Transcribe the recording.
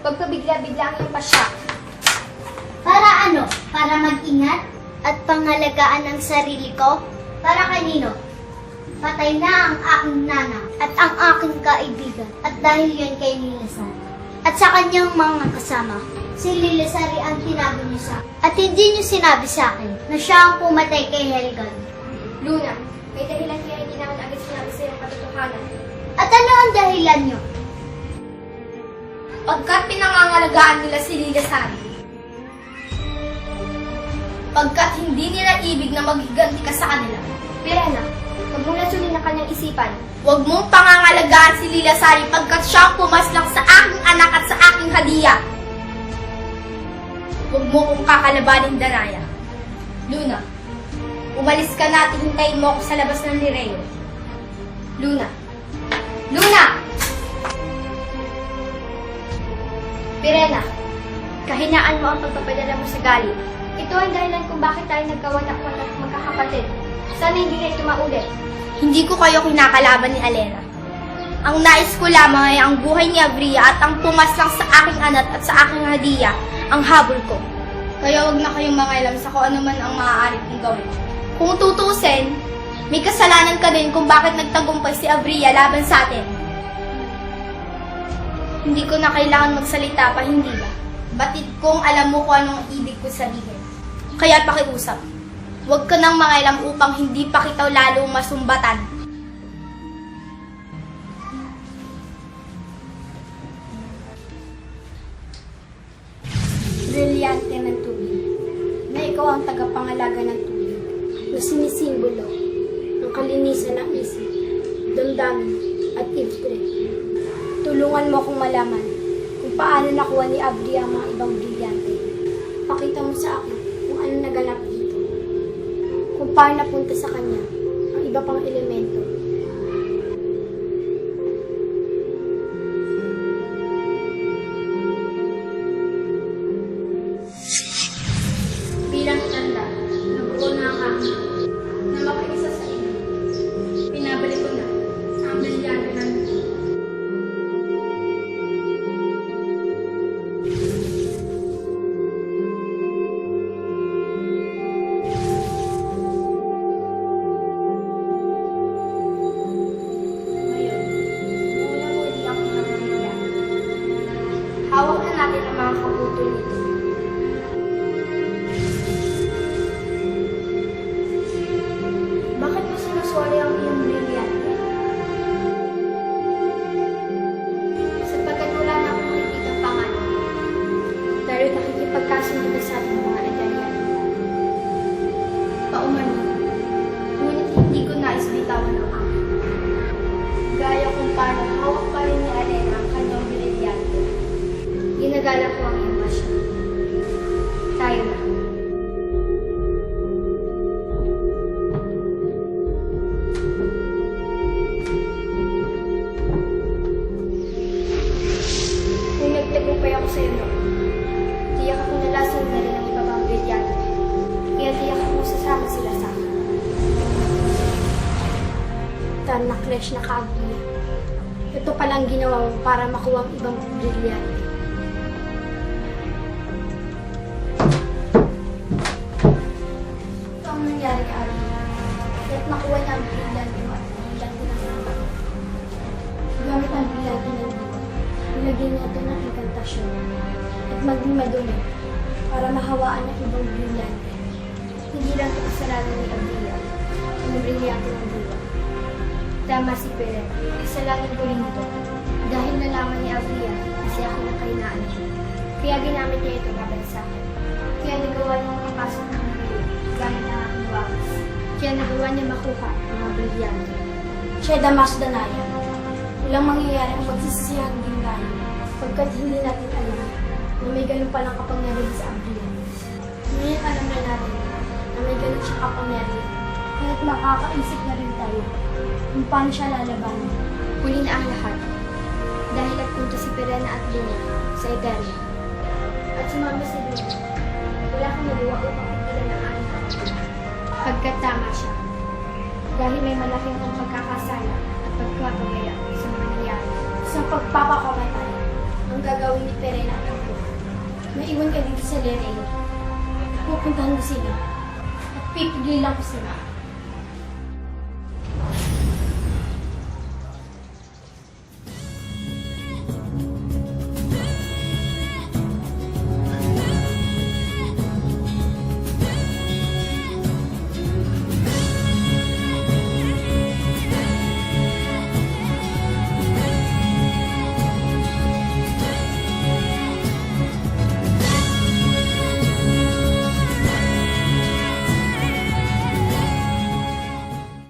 Huwag ka bigla-bigla ang pasya. Para ano? Para mag-ingat at pangalagaan ang sarili ko? Para kanino? Patay na ang aking nana at ang aking kaibigan at dahil yun kay Lilasari. At sa kanyang mga kasama, si Lilasari ang tinago niyo sa At hindi niyo sinabi sa akin na siya ang pumatay kay Helgan. Luna, may dahilan kaya hindi namin agad sinabi sa iyong katotohanan. At ano ang dahilan niyo? Pagkat pinangangalagaan nila si Lilasari. Pagkat hindi nila ibig na magiganti ka sa kanila. Pirena, huwag mong lasulin ang kanyang isipan. Huwag mong pangangalagaan si Lilasari pagkat siya ang pumaslang sa aking anak at sa aking hadiya. Huwag mo kong kakalabanin, Danaya. Luna, umalis ka na at hintayin mo ako sa labas ng Lireo. Luna. Luna! Pirena, kahinaan mo ang pagpapadala mo sa galit. Ito ang dahilan kung bakit tayo nagkawanak-wanak magkakapatid. Sana hindi na ito. Hindi ko kayo kinakalaban ni Alena. Ang nais ko lamang ay ang buhay ni Abria at ang pumaslang sa aking anak at sa aking hadiya, ang habol ko. Kaya wag na kayong mangailam sa kung ano man ang maaari kong gawin. Kung tutusin, may kasalanan ka din kung bakit nagtagumpay si Abria laban sa atin. Hindi ko na kailangan magsalita pa, hindi ba? Batid kong alam mo kung anong ibig ko sabihin. Kaya pakiusap. Huwag ka nang mangailam upang hindi pa kita lalong masumbatan. brilyante ng tubig, na ikaw ang tagapangalaga ng tubig, na sinisimbolo ng kalinisan ng isip, damdamin at ibre. Tulungan mo akong malaman kung paano nakuha ni Abri ang mga ibang brilyante. Pakita mo sa akin kung ano naganap dito. Kung paano napunta sa kanya ang iba pang elemento. Bakit mo sinuswali ang iyong brilyante? Sapagkat wala na akong nakikita pangalan. Pero nakikipagkasundo ka sa mga Adalian. Paumano. Ngunit hindi ko nais ang akin. Gaya kung paano hawak pa rin ni Alena ang kanyang brilyante. Ginagala ko ang masya. Tayo na. Kung nagtagumpay ako sa iyo noon, tiyak ako nalasan na rin ang iba brilyante. Kaya tiyak ako sasama sila sa akin. Tan na clash na kaagdi. Ito palang ginawa mo para makuha ang ibang brilyante. Ang nangyari kay Armin. Kaya't nakuha niya ang brilyante mo at brilyante ng mga. Gamit ang ng diwa, nilagyan niya ito ng inkantasyon at maging madumi para mahawaan ang ibang brilyante. Hindi lang ito kasalanan ni Abria, ang brilyante ng diwa. Tama si Pere, kasalanan ko rin ito. Dahil nalaman ni Abria na siya ako ng kahinaan niya. Kaya ginamit niya ito laban sa akin. Kaya nagawa niya makapasok ng Kaya nagawa niya makuha ang mga brilyante. Siya Damas Danaya. Walang mangyayari ang magsisisihan din tayo pagkat hindi natin alam na may ganun palang kapangyarihan sa Abria. Ngayon alam na natin na may ganun siya kapangyarihan. Kaya't makakaisip na rin tayo kung paano siya lalabanan. Huli na ang lahat. Dahil nagpunta si Perena at Luna sa Ederia. At sumama si Luna. Wala kang magawa upang pigilan ang aming kapatid. Pagkat tama siya. Dahil may malaking ang pagkakasala at pagkakagaya sa mga nangyari. Sa pagpapakamatay, ang gagawin ni Perena Maiwan ka dito sa Lere. Pupuntahan ko sila. At pipigilan ko sila.